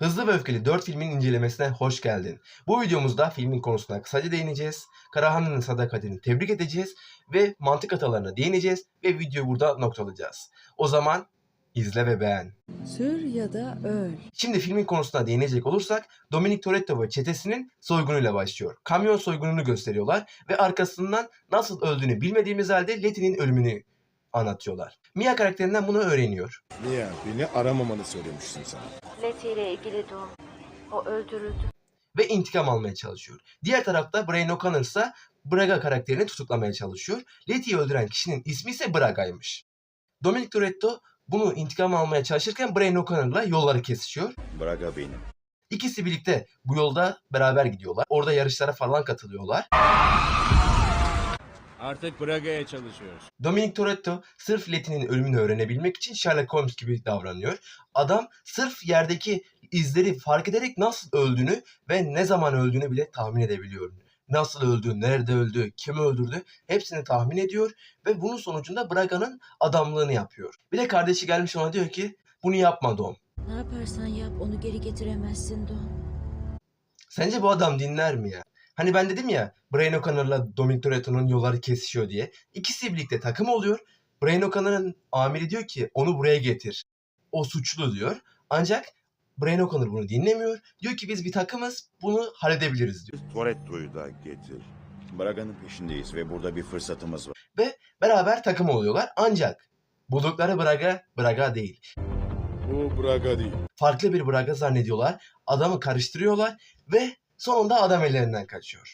Hızlı ve Öfkeli 4 filmin incelemesine hoş geldin. Bu videomuzda filmin konusuna kısaca değineceğiz. Karahanlı'nın sadakatini tebrik edeceğiz ve mantık hatalarına değineceğiz ve videoyu burada noktalayacağız. O zaman izle ve beğen. Sür ya da öl. Şimdi filmin konusuna değinecek olursak Dominic Toretto ve çetesinin soygunuyla başlıyor. Kamyon soygununu gösteriyorlar ve arkasından nasıl öldüğünü bilmediğimiz halde Letty'nin ölümünü anlatıyorlar. Mia karakterinden bunu öğreniyor. Niye? Beni aramamanı söylemiştim sana. Letty ile ilgili doğum. O öldürüldü. ve intikam almaya çalışıyor. Diğer tarafta Brian O'Connor ise Braga karakterini tutuklamaya çalışıyor. Letty'yi öldüren kişinin ismi ise Braga'ymış. Dominic Toretto bunu intikam almaya çalışırken Brian O'Connor'la yolları kesişiyor. Braga benim. İkisi birlikte bu yolda beraber gidiyorlar. Orada yarışlara falan katılıyorlar. Artık Braga'ya çalışıyoruz. Dominic Toretto sırf Letty'nin ölümünü öğrenebilmek için Sherlock Holmes gibi davranıyor. Adam sırf yerdeki izleri fark ederek nasıl öldüğünü ve ne zaman öldüğünü bile tahmin edebiliyor. Nasıl öldü, nerede öldü, kimi öldürdü hepsini tahmin ediyor ve bunun sonucunda Braga'nın adamlığını yapıyor. Bir de kardeşi gelmiş ona diyor ki bunu yapma Dom. Ne yaparsan yap onu geri getiremezsin Don. Sence bu adam dinler mi ya? Hani ben dedim ya Brian O'Connor'la Dominic Toretto'nun yolları kesişiyor diye. İkisi birlikte takım oluyor. Brian O'Connor'ın amiri diyor ki onu buraya getir. O suçlu diyor. Ancak Brian O'Connor bunu dinlemiyor. Diyor ki biz bir takımız bunu halledebiliriz diyor. Toretto'yu da getir. Braga'nın peşindeyiz ve burada bir fırsatımız var. Beraber takım oluyorlar. Ancak buldukları Braga, Braga değil. Bu Braga değil. Farklı bir Braga zannediyorlar. Adamı karıştırıyorlar ve sonunda adam ellerinden kaçıyor.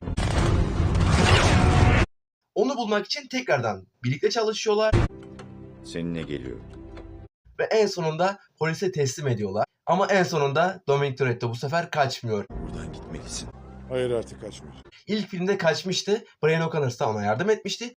Onu bulmak için tekrardan birlikte çalışıyorlar. Seninle geliyor. ve en sonunda polise teslim ediyorlar. Ama en sonunda Dominic Toretto bu sefer kaçmıyor. Buradan gitmelisin. Hayır artık kaçmayacağım. İlk filmde kaçmıştı. Brian O'Connor da ona yardım etmişti.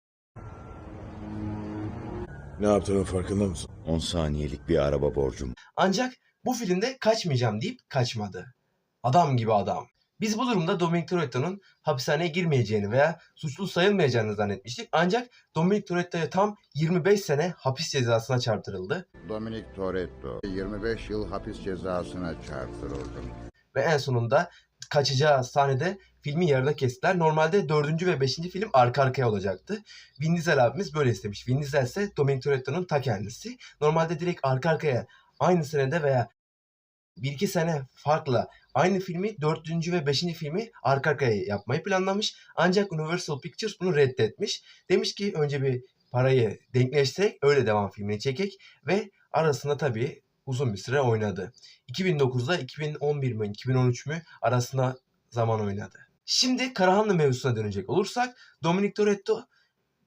Ne yaptığının farkında mısın? 10 saniyelik bir araba borcum. Ancak bu filmde kaçmayacağım deyip kaçmadı. Adam gibi adam. Biz bu durumda Dominic Toretto'nun hapishaneye girmeyeceğini veya suçlu sayılmayacağını zannetmiştik. Ancak Dominic Toretto'ya tam 25 sene hapis cezasına çarptırıldı. Dominic Toretto 25 yıl hapis cezasına çarptırıldı. Ve en sonunda kaçacağı sahnede filmi yarıda kestiler. Normalde dördüncü ve beşinci film arka arkaya olacaktı. Vin Diesel abimiz böyle istemiş. Vin Diesel ise Dominic Toretto'nun ta kendisi. Normalde direkt arka arkaya aynı senede veya bir iki sene farkla aynı filmi dördüncü ve beşinci filmi arka arkaya yapmayı planlamış. Ancak Universal Pictures bunu reddetmiş. Demiş ki önce bir parayı denkleştirerek öyle devam filmini çekek ve arasında tabii uzun bir süre oynadı. 2009'da 2011 mi 2013 mü arasında zaman oynadı. Şimdi Karahanlı mevzusuna dönecek olursak Dominic Toretto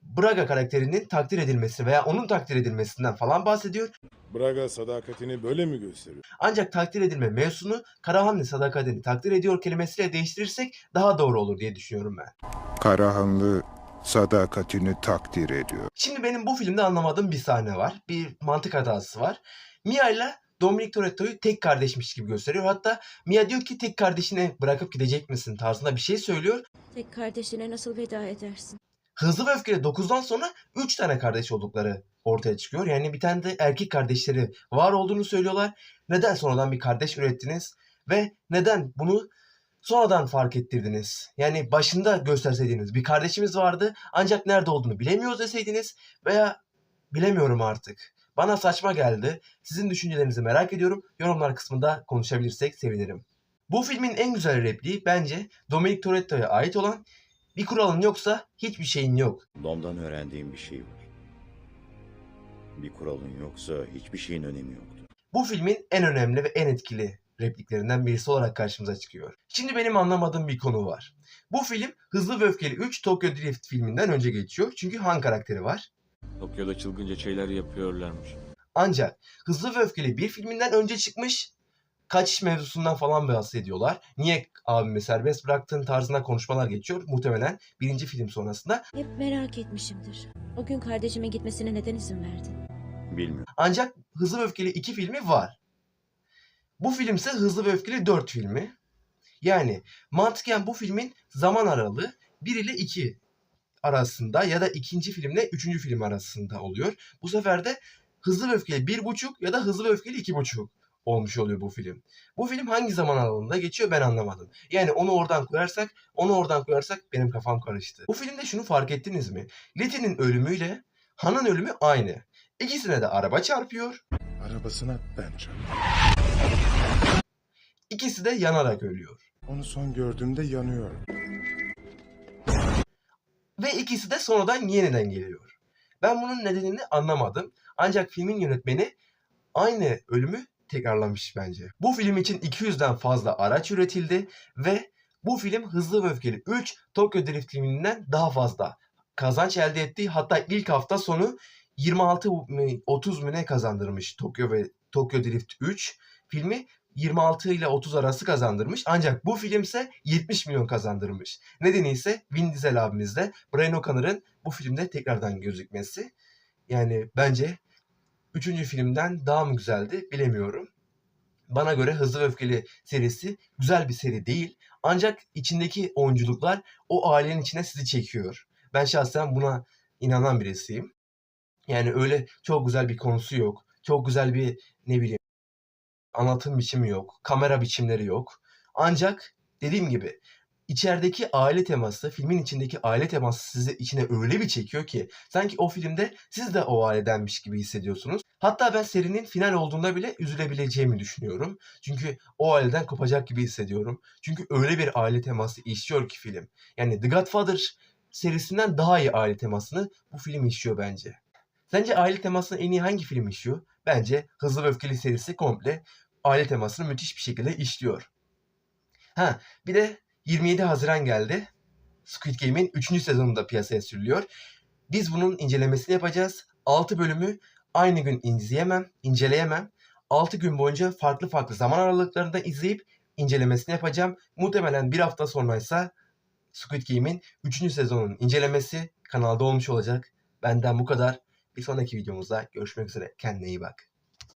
Braga karakterinin takdir edilmesi veya onun takdir edilmesinden falan bahsediyor. Braga sadakatini böyle mi gösteriyor? Ancak takdir edilme mevzusunu Karahanlı sadakatini takdir ediyor kelimesiyle değiştirirsek daha doğru olur diye düşünüyorum ben. Karahanlı sadakatini takdir ediyor. Şimdi benim bu filmde anlamadığım bir sahne var. Bir mantık hatası var. Mia ile Dominic Toretto'yu tek kardeşmiş gibi gösteriyor. Hatta Mia diyor ki tek kardeşini bırakıp gidecek misin tarzında bir şey söylüyor. Tek kardeşine nasıl veda edersin? Hızlı ve Öfkeli 9'dan sonra 3 tane kardeş oldukları ortaya çıkıyor. Yani bir tane de erkek kardeşleri var olduğunu söylüyorlar. Neden sonradan bir kardeş ürettiniz? Ve neden bunu sonradan fark ettirdiniz? Yani başında gösterseydiniz bir kardeşimiz vardı ancak nerede olduğunu bilemiyoruz deseydiniz veya bilemiyorum artık. Bana saçma geldi. Sizin düşüncelerinizi merak ediyorum. Yorumlar kısmında konuşabilirsek sevinirim. Bu filmin en güzel repliği bence Dominic Toretto'ya ait olan bir kuralın yoksa hiçbir şeyin yok. Dom'dan öğrendiğim bir şey var. Bir kuralın yoksa hiçbir şeyin önemi yoktur. Bu filmin en önemli ve en etkili repliklerinden birisi olarak karşımıza çıkıyor. Şimdi benim anlamadığım bir konu var. Bu film Hızlı ve Öfkeli 3 Tokyo Drift filminden önce geçiyor. Çünkü Han karakteri var. Tokyo'da çılgınca şeyler yapıyorlarmış. Ancak Hızlı ve Öfkeli bir filminden önce çıkmış kaçış mevzusundan falan bahsediyorlar. Niye abimi serbest bıraktığın tarzında konuşmalar geçiyor. Muhtemelen birinci film sonrasında. Hep merak etmişimdir. O gün kardeşimin gitmesine neden izin verdin? Bilmiyorum. Ancak Hızlı ve Öfkeli 2 filmi var. Bu film ise Hızlı ve Öfkeli 4 filmi. Yani mantıken bu filmin zaman aralığı 1 ile 2 arasında ya da ikinci filmle üçüncü film arasında oluyor. Bu sefer de Hızlı ve Öfkeli 1.5 ya da Hızlı ve Öfkeli 2.5 olmuş oluyor bu film. Bu film hangi zaman aralığında geçiyor ben anlamadım. Yani onu oradan koyarsak, onu oradan koyarsak benim kafam karıştı. Bu filmde şunu fark ettiniz mi? Letty'nin ölümüyle Han'ın ölümü aynı. İkisine de araba çarpıyor. Arabasına ben çarptım. İkisi de yanarak ölüyor. Onu son gördüğümde yanıyor. Ve ikisi de sonradan yeniden geliyor. Ben bunun nedenini anlamadım. Ancak filmin yönetmeni aynı ölümü tekrarlamış bence. Bu film için 200'den fazla araç üretildi ve bu film Hızlı ve Öfkeli 3 Tokyo Drift filminden daha fazla kazanç elde etti. Hatta ilk hafta sonu 26 mi, 30 mu ne kazandırmış Tokyo ve Tokyo Drift 3 filmi 26 ile 30 arası kazandırmış. Ancak bu filmse 70 milyon kazandırmış. Nedeni ise Vin Diesel abimizle Brian O'Connor'ın bu filmde tekrardan gözükmesi. Yani bence 3. filmden daha mı güzeldi bilemiyorum. Bana göre Hızlı ve Öfkeli serisi güzel bir seri değil. Ancak içindeki oyunculuklar o ailenin içine sizi çekiyor. Ben şahsen buna inanan birisiyim. Yani öyle çok güzel bir konusu yok. Çok güzel bir ne bileyim anlatım biçimi yok. Kamera biçimleri yok. Ancak dediğim gibi içerideki aile teması, filmin içindeki aile teması sizi içine öyle bir çekiyor ki sanki o filmde siz de o ailedenmiş gibi hissediyorsunuz. Hatta ben serinin final olduğunda bile üzülebileceğimi düşünüyorum. Çünkü o aileden kopacak gibi hissediyorum. Çünkü öyle bir aile teması işliyor ki film. Yani The Godfather serisinden daha iyi aile temasını bu film işliyor bence. Sence aile temasını en iyi hangi film işliyor? Bence Hızlı ve Öfkeli serisi komple aile temasını müthiş bir şekilde işliyor. Ha bir de 27 Haziran geldi. Squid Game'in 3. sezonu da piyasaya sürülüyor. Biz bunun incelemesini yapacağız. 6 bölümü aynı gün izleyemem, inceleyemem. 6 gün boyunca farklı farklı zaman aralıklarında izleyip incelemesini yapacağım. Muhtemelen bir hafta sonraysa Squid Game'in 3. sezonunun incelemesi kanalda olmuş olacak. Benden bu kadar. Bir sonraki videomuzda görüşmek üzere. Kendine iyi bak.